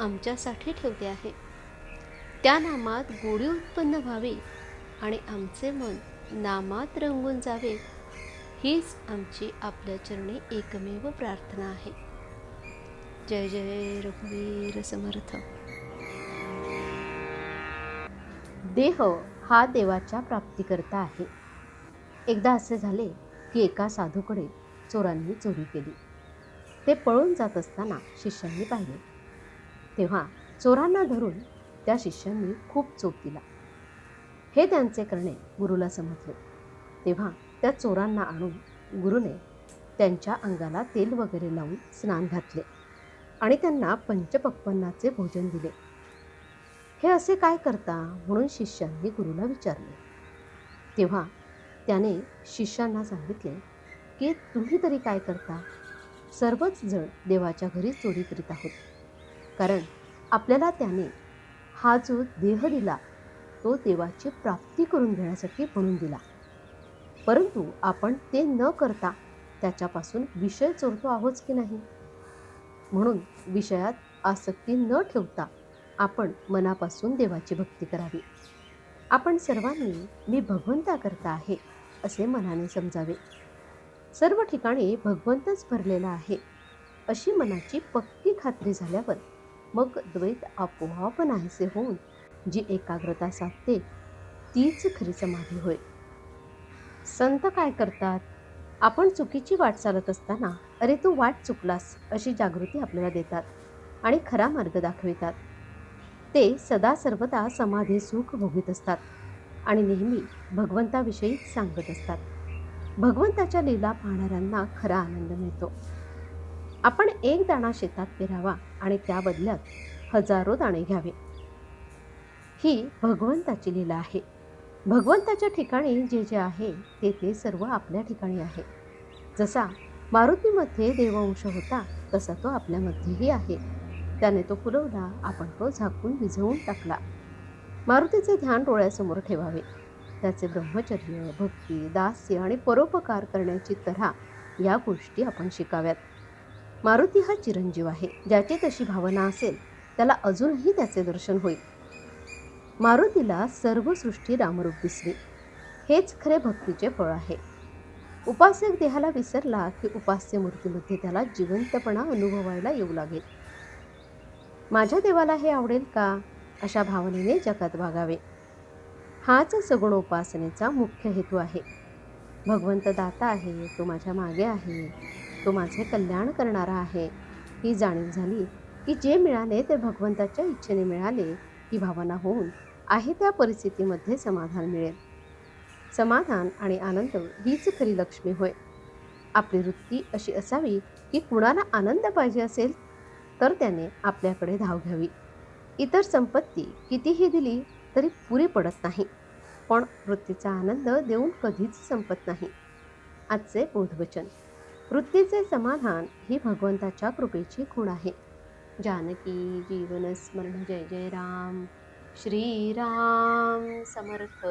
आमच्यासाठी ठेवले आहे. त्या नामात गोडी उत्पन्न व्हावी आणि आमचे मन नामात रंगून जावे हीच आमची आपल्या चरणी एकमेव प्रार्थना आहे. जय जय रघुवीर समर्थ. देह हा देवाच्या प्राप्तीकरता आहे. एकदा असे झाले की एका साधूकडे चोरांनी चोरी केली. ते पळून जात असताना शिष्यांनी पाहिले तेव्हा चोरांना धरून त्या शिष्यांनी खूप चोप दिला. हे त्यांचे करणे गुरुला समजले. तेव्हा त्या चोरांना आणून गुरुने त्यांच्या अंगाला तेल वगैरे लावून स्नान घातले आणि त्यांना पंचपक्पन्नाचे भोजन दिले. हे असे काय करता? म्हणून शिष्यांनी गुरुला विचारले. तेव्हा त्याने शिष्यांना सांगितले की तुम्ही तरी काय करता? सर्वच जण देवाच्या घरी चोरी करीत आहोत. कारण आपल्याला त्याने हा जो देह दिला तो देवाची प्राप्ती करून घेण्यासाठी म्हणून दिला. परंतु आपण ते न करता त्याच्यापासून विषय चोरतो आहोत की नाही? म्हणून विषयात आसक्ती न ठेवता आपण मनापासून देवाची भक्ती करावी. आपण सर्वांनी मी भगवंता करता आहे असे मनाने समजावे. सर्व ठिकाणी भगवंतच भरलेला आहे अशी मनाची पक्की खात्री झाल्यावर मग द्वैत आपोआप नाहीसे होऊन जी एकाग्रता साधते तीच खरी समाधी होय. संत काय करतात? आपण चुकीची वाट चालत असताना अरे तू वाट चुकलास अशी जागृती आपल्याला देतात आणि खरा मार्ग दाखवितात. ते सदा सर्वदा समाधी सुख भोगीत असतात आणि नेहमी भगवंताविषयीच सांगत असतात. भगवंताच्या लीला पाहणाऱ्यांना खरा आनंद मिळतो. आपण एक दाणा शेतात पेरावा आणि त्या बदल्यात हजारो दाणे घ्यावे. ही भगवंताची लीला आहे. भगवंताच्या ठिकाणी जे जे आहे ते ते सर्व आपल्या ठिकाणी आहे. जसा मारुतीमध्ये देववंश होता तसा तो आपल्यामध्येही आहे. त्याने तो फुलवला आपण तो झाकून विझवून टाकला. मारुतीचे ध्यान डोळ्यासमोर ठेवावे. त्याचे ब्रह्मचर्य भक्ती दास्य आणि परोपकार करण्याची तऱ्हा या गोष्टी आपण शिकाव्यात. मारुती हा चिरंजीव आहे. ज्याची तशी भावना असेल त्याला अजूनही त्याचे दर्शन होईल. मारुतीला सर्व सृष्टी रामरूप दिसली. हेच खरे भक्तीचे फळ आहे. उपासक देहाला विसरला की उपास्य मूर्तीमध्ये त्याला जिवंतपणा अनुभवायला येऊ लागेल. माझ्या देवाला हे आवडेल का? अशा भावनेने जगात वागावे. हाच सगुण उपासनेचा मुख्य हेतू आहे. भगवंत दाता आहे तो माझ्या मागे आहे. तो माझे कल्याण करणारा आहे. ही जाणीव झाली की जे मिळाले ते भगवंताच्या इच्छेने मिळाले ही भावना होऊन आहे त्या परिस्थितीमध्ये समाधान मिळेल. समाधान आणि आनंद हीच खरी लक्ष्मी होय. आपली वृत्ती अशी असावी की कुणाला आनंद पाहिजे असेल तर त्याने आपल्याकडे धाव घ्यावी. इतर संपत्ती कितीही दिली तरी पुरी पडत नाही पण वृत्तीचा आनंद देऊन कधीच संपत नाही. आजचे बोधवचन. वृत्तीचे समाधान ही भगवंताच्या कृपेची खूण आहे. जानकी जीवन स्मरण जय जय राम श्रीराम समर्थ.